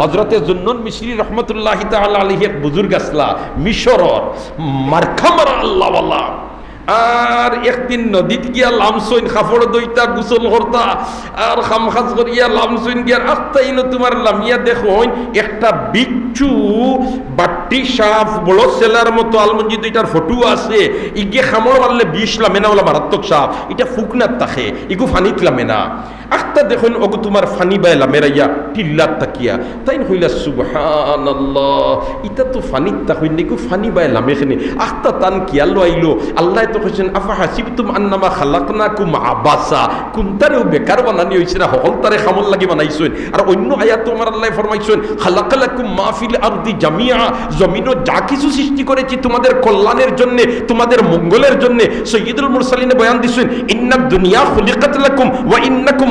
হজরতে জুন্নুন মিশরি রহমতুল্লাহ আলাইহি এক বুজুর্গ আসলা, মিশরর, মারখামার আল্লাহ ওয়ালা। আর একদিন নদীত গিয়া লামসইন খাফড় দইতা, গুসল করতা, আর খাম খাজ করিয়া লামসইন গিয়া আস্তাইন তোমার লামিয়া দেখো একটা বিচ্ছু বাট্টি সাপ বড় সেলার মতো আলমঞ্জি দুইটার ফটো আছে। ইগে খামড় মারলে বিষ লামে না ওলা মারাত্মক সাপ এটা ফুকনার তাকে ইগু ফানিত লামে না আখতা দেখুন, ওগু তোমার ফানি বাইলা মেরাইয়া টিল্লার তাকিয়া। তাই হইলা সুবহানাল্লাহ ইটা তো ফানিত তাকইন নিকু ফানি বাইলাম এখানে আখতা তান কিয়ালো আইলো আল্লাহ তো কইছেন, আফা হাসিবতুম আন্নামা খালাকনাকুম আবাসা। কুনতারেও বেকার বানানি হইছে না হকল তারে খামল লাগি বানাইছেন। আর অন্য আয়াত তো আমার আল্লাহ ফরমাইছেন, খালাকালাকুম মাহফিল আরদি জামিয়া। জমিনও যা কিছু সৃষ্টি করেছি তোমাদের কল্যাণের জন্য, তোমাদের মঙ্গলের জন্য, সৈয়দুল মুরসালিনে বয়ান দিছেন ইন্না দুনিয়া খুলিকাত লাকুম ওয়া ইন্নাকুম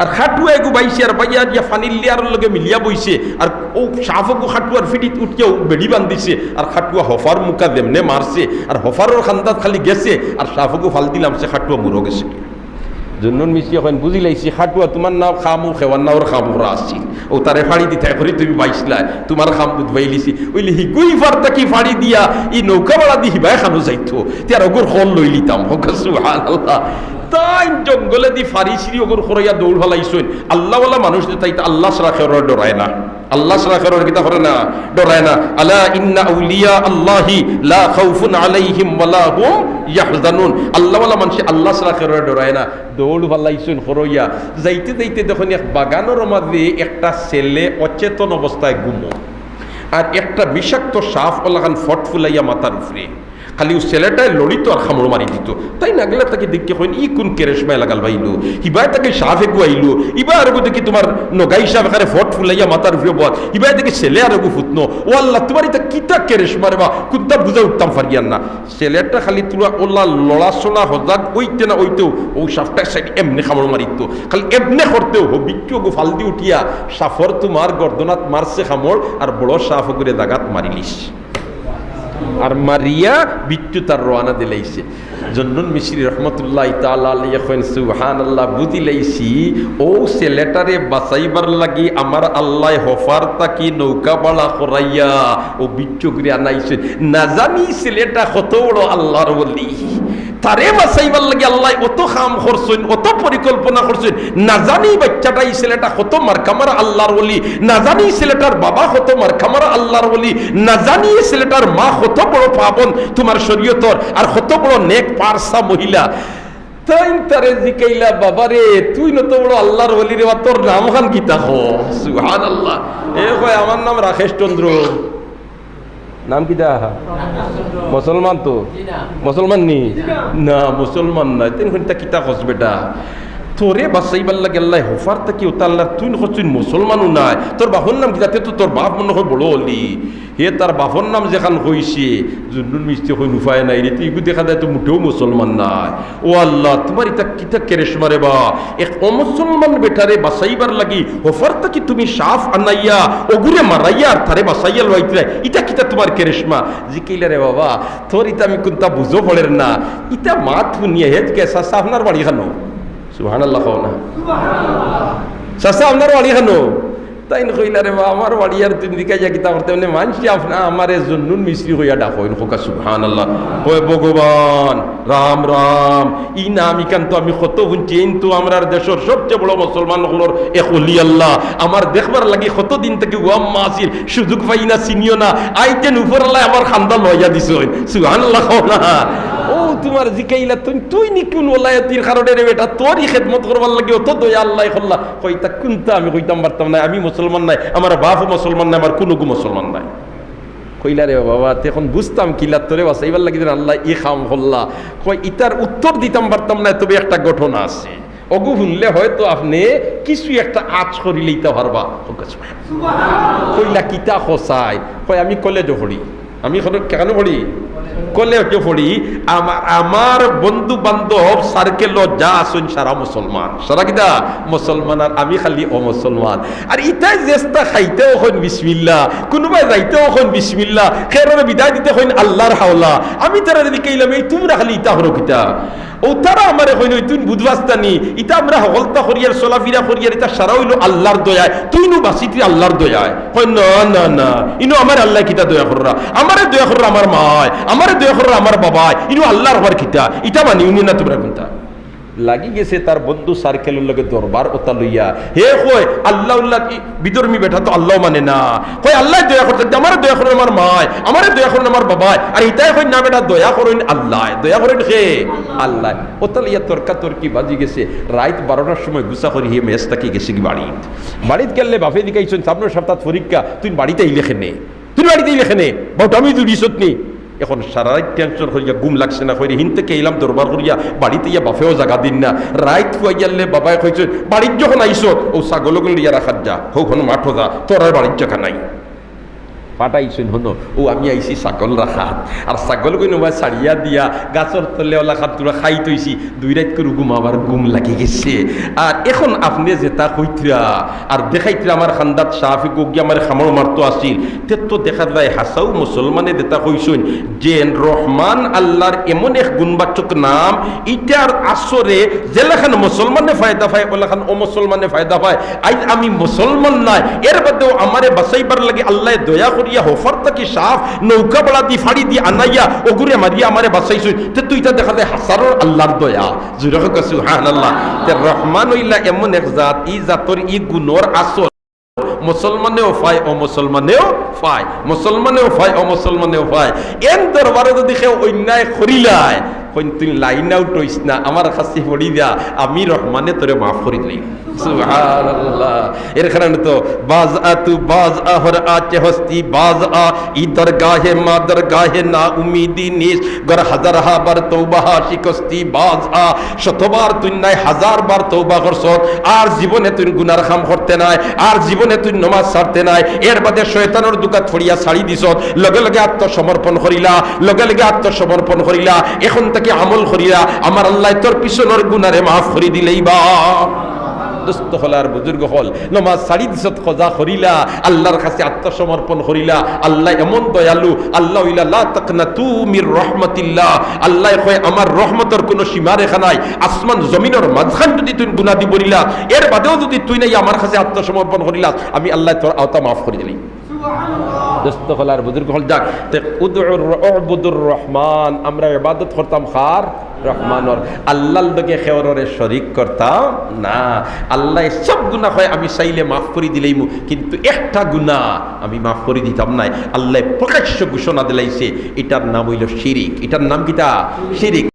আর খাটুয়া এগু বাইছে আর বাইয়া দিয়া ফানিলিয়ার লগে মিলিয়া বইছে। আর ও সাফকু খাটুয়ার ফিটিত উঠিয়া বেড়ি বান্ধিছে, আর খাটুয়া হফার মুখা দেমনে মারছে, আর হফারর খান্দাত খালি গেছে, আর সাফকু ফাল দিলাম সে খাটুয়া মুরো গেছে। জন্নুন মিশি এখন বুঝি লাইছি, খাটুয়া তোমার নাও খামু খেওয়ার নাওর খামুরা আসছিল ও তারে ফাড়ি দিতে করে তুমি বাইসলা তোমার খাম বুধবাই লিছি ওইলি হিগুই ফারতা কি ফাড়ি দিয়া, ই নৌকা বাড়া দি হিবাই খানো যাইতোতিয়ার ওগুর হল লই লিতাম হোক, সুবহানাল্লাহ। তাই জঙ্গলে দি ফারিসিরি ওগুর খরইয়া দৌড় ফেলাইছইন আল্লাহওয়ালা মানুষ তাই আল্লাহ সারা খেরর ডরায় না। আল্লাহ সারা খেরর কিতা করে না, ডরায় না। আলা ইন্না আউলিয়া আল্লাহি লা খাউফুন আলাইহিম ওয়ালা হুম ইয়াহজানুন। আল্লাহওয়ালা মানুষ আল্লাহ সারা খেরর ডরায় না। দৌড় ফেলাইছইন খরইয়া। যাইতে যাইতে দেখুন এক বাগানের মাঝে একটা ছেলে অচেতন অবস্থায় গুমো আর একটা বিষাক্ত সাফ ওলাখান ফট ফুলাইয়া মাথার উপরে। খালি ও ছেলেটাই লড়িত আর খামড় মারি দিত। তাই নাগলে তাকে দেখতে হইন, ই কোন কেরেশমায় লাগাল ভাইলো? ইবাই তাকে সাফ এগু আইলো ইবা আর দেখি তোমার নগাই সাফ এখানে ফট ফুলাইয়া মাথার উপরে বল। ইবাই দেখি ছেলে আর এগু ফুটনো ও আল্লাহ, তোমার এটা কিতা কেরেশমা রে বা? কুত্তা বুঝা উঠতাম ফারিয়ান না। ছেলেটা খালি তুলা ওল্লা লড়াশোনা হজাক ওইতে না ওইতেও ও সাফটা সাইড এমনি খামড় মারিত খালি এমনি করতেও হো বিচ্ছু গো ফাল দি উঠিয়া সাফর তোমার গর্দনাত মারছে খামড় আর বড় সাফ করে দাগাত মারিলিস। আর মারিয়া বিট্টু তার রোয়ানা দিলাইছে। জন্নুন মিশ্রি রহমতুল্লাহ তালেন সুহান আল্লাহ বুঝিলাইছি ও ছেলেটারে বাঁচাইবার লাগি আমার আল্লাহ হফার তাকি নৌকা বালা করাইয়া ও বিচ্ছু করিয়া আনাইছে। না জানি ছেলেটা কত বড় আল্লাহর বলি তারে বাঁচাইবার লাগে, আল্লাহ অত কাম করছেন অত পরিকল্পনা করছেন না জানি বাচ্চাটা এই ছেলেটা কত মারকামারা আল্লাহর বলি না জানি ছেলেটার বাবা কত মারকামারা আল্লাহর বলি না জানি ছেলেটার মা কত বড় পাবন তোমার শরীয়তর আর কত বড় নেক পারসা মহিলা। তাই তারে জিকাইলা বাবারে তুই নত বড় আল্লাহর বলি রে তোর নাম খান গীতা হো? আল্লাহ এ কয় আমার নাম রাকেশ চন্দ্র নাম কি দা মুসলমান তো? মুসলমান নি? না, মুসলমান না তিন ঘণ্টা কিতা খস বেটা। তোরে বাসাইবার লাগে আল্লাহ হফার তাকি উতাল্লাহ তুই নখসুন মুসলমানও নাই। তোর বাপর নাম কি? যাতে তো তোর বাপ মনে হয় বড় হলি হে, তার বাপর নাম যেখান হইছে জুন্নুর মিষ্টি হই নুফায় নাই রে। তুই দেখা যায় তো মুঠেও মুসলমান নাই। ও আল্লাহ, তোমার ইতা কিতা কেরেশমা রে বা? এক অমুসলমান বেটারে বাসাইবার লাগি হফার তাকি তুমি সাফ আনাইয়া, ওগুরে মারাইয়া আর তারে বাসাইয়া লইতে ইটা কিতা তোমার কেরেশমা? জিকিলে রে বাবা, তোর ইতা আমি কোনটা বুঝো পড়ের না। ইটা মাত শুনিয়ে হেজ গেছা আপনার বাড়ি খানো। সুহান আল্লাহ খাও না চাষা আপনার বাড়ি খানো তাই কইলা রে আমার বাড়ি আর তুমি দিকে যা কিতা করতে মানে মানছি আপনা আমার জন্নুন মিস্ত্রি হইয়া ডাকো খোকা সুবহান আল্লাহ ওই ভগবান রাম রাম ই নাম ইকান তো আমি কত শুনছি কিন্তু আমার দেশের সবচেয়ে বড় মুসলমান হলোর এক অলি আল্লাহ আমার দেখবার লাগি কত দিন থেকে ওয়াম্মা আছিল সুযোগ পাই না চিনিও না আইতেন উপর আল্লাহ আমার খান্দা লইয়া দিছ সুবহান আল্লাহ না তোমার জিকাইলা তুই তুই নি কোন ওলায়াতির কারণে রে বেটা, তোরই খেদমত করবার লাগে, অত দয়া আল্লাহ কল্লা। কইতা কোনটা আমি কইতাম পারতাম না আমি মুসলমান নাই, আমার বাপও মুসলমান নাই, আমার কোনো মুসলমান নাই। কইলা রে বাবা, তে এখন বুঝতাম কিলা তোরে বাসাইবার লাগি আল্লাহ ই খাম হল্লা কই, ইতার উত্তর দিতাম পারতাম না তবে একটা ঘটনা আছে। অগু শুনলে হয়তো আপনি কিছু একটা আজ করি লইতে পারবা। কইলা কিতা খসাই কই, আমি কলেজে পড়ি। আমি কেন পড়ি? কলে হচ্ছে পড়ি আমার বন্ধু বান্ধব সার্কেল যা আসুন সারা মুসলমান। সারা কিনা মুসলমান আর আমি খালি অমুসলমান। আর ইটাই জেস্তা খাইতেও হইন বিসমিল্লা কোনোবাই যাইতেও হইন বিসমিল্লা খেয়ে বিদায় দিতে হইন আল্লাহর হাওলা। আমি তারা দিকে এই তোমরা খালি ইটা হরো কিতা? ও তারা আমার হইল তুই বুধবাস্তানি। ইটা আমরা হলতা করিয়ার, চলাফিরা করিয়ার ইটা সারা হইল আল্লাহর দয়ায়। তুই নু বাসিতি আল্লাহর দয়ায়। কই না না না। ইনো আমার আল্লাহ কিতা দয়া কররা? আমারে দয়া কররা আমার মায়। আমারে দয়া কররা আমার বাবায়। ইনো আল্লাহর হবার কিতা? ইটা মানি উনি না তোমরা কোনটা লাগি গেছে, তার বন্ধু সার্কেলের লগে দরবার ওতা লইয়া, হে কই আল্লাহ উল্লাহ কি বিধর্মী বেটা তো আল্লাহ মানে না। কই, আল্লাহ দয়া করতে, আমার দয়া করেন আমার মায় আমারে দয়া করেন আমার বাবায় আর ইতাই কই না বেটা, দয়া করেন আল্লাহ। দয়া করেন কে? আল্লাহ। ওতা লইয়া তর্কা তর্কি বাজি গেছে। রাত বারোটার সময় গুসা করি, হে মেস তাকি গেছে কি বাড়িত? বাড়িত গেলে বাপে দিকাইছেন সামনের সপ্তাহ পরীক্ষা, তুই বাড়িতেই লেখে নে। তুই বাড়িতেই লেখে নে। বাট আমি তুই রিসত নি। এখন সারা রাত টেনশন করিয়া গুম লাগছে না, কইরে হিনতে কেইলাম দরবার করিয়া? বাড়িতে ইয়া বাফেও জাগা দিন না। রাইত খুয়াইয়ালে বাবায় কইছে বাড়ির যখন আইছো ও ছাগলগুলো ইয়া রাখার যা হোক মাঠো যা, তোর আর বাড়ির জায়গা নাই। পাঠাইছেন হনো ও, আমি আইছি ছাগল রাখাত আর ছাগল কই নবা ছাড়িয়া দিয়া গাছর তলে ওলা খাত তোরা খাই তৈছি দুই রাত করে গুম আবার গুম লাগি গেছে। আর এখন আপনি যেটা কইতরা আর দেখাইতরা আমার খান্দাত সাহাফি গিয়া আমার খামর মারতো আসিল তে তো দেখা যায় হাসাও মুসলমানে যেটা কইছেন যে রহমান আল্লাহর এমন এক গুণবাচক নাম ইটার আসরে জেলাখান মুসলমানে ফায়দা পায়, ওলাখান ও মুসলমানে ফায়দা পায়। আজ আমি মুসলমান নাই। এর বাদেও আমারে বাঁচাইবার লাগে আল্লাহ দয়া করিয়া হোফার থাকি সাফ, নৌকা বড়া দি, ফাড়ি দি, আনাইয়া, ওগুরে মারিয়া আমারে বাঁচাইছো তে তুই তা দেখা যায় হাসারর আল্লাহর দয়া। জুরে কাছে হান আল্লাহ রহমান হইলা এমন এক জাত, ই জাতর ই গুণর আসর মুসলমানেও ফাই ও মুসলমানেও ফাই মুসলমানেও ফাই ও মুসলমানেও ফাই এন দরবারে যদি সে অন্যায় করিলায় কইন, তুই লাইন আউট হইস না, আমার কাছে পড়ি দিয়া আমি রহমানে তোরে মাফ করি দিই এর কারণে তো বাজ আ তু বাজ আ হর আচে হস্তি বাজ আ ই দরগাহে মা দরগাহে না উমিদি নিস গর হাজার বাজ আ শতবার তুই নাই হাজার বার তৌবা আর জীবনে তুই গুনার খাম করতে নাই, আর জীবনে তুই নমাজ ছাড়তে নাই, এর বাদে শয়তানোর দুকা ছড়িয়া ছাড়ি দিছ লগে লগে আত্মসমর্পণ করিলা, লগে লগে আত্মসমর্পণ করিলা, এখন থেকে আমল করিলা আমার আল্লাহ তোর পিছনের গুনারে মাফ করি দিলেই বা। এমন দয়ালু, আল্লাহ কোনো নাই যদি তুই গুনাহ দি বাদেও যদি তুই নাই আত্মসমর্পণ করিলা, আমি আল্লাহ তোর আওতা মাফ করে দিলি। দোস্ত হলার বুজুর্গ হল যাক। উদুর রহমান, আমরা ইবাদত করতাম খার রহমানর। আল্লাহর লগে খেওরে শরিক করতাম না। আল্লাহ সব গুনাহ হয়, আমি চাইলে মাফ করে দিলেই কিন্তু একটা গুনাহ আমি মাফ করে দিতাম নাই। আল্লাহ প্রকাশ্য ঘোষণা দিলাইছে, এটার নাম হইল শিরিক। এটার নাম কিটা শিরিক।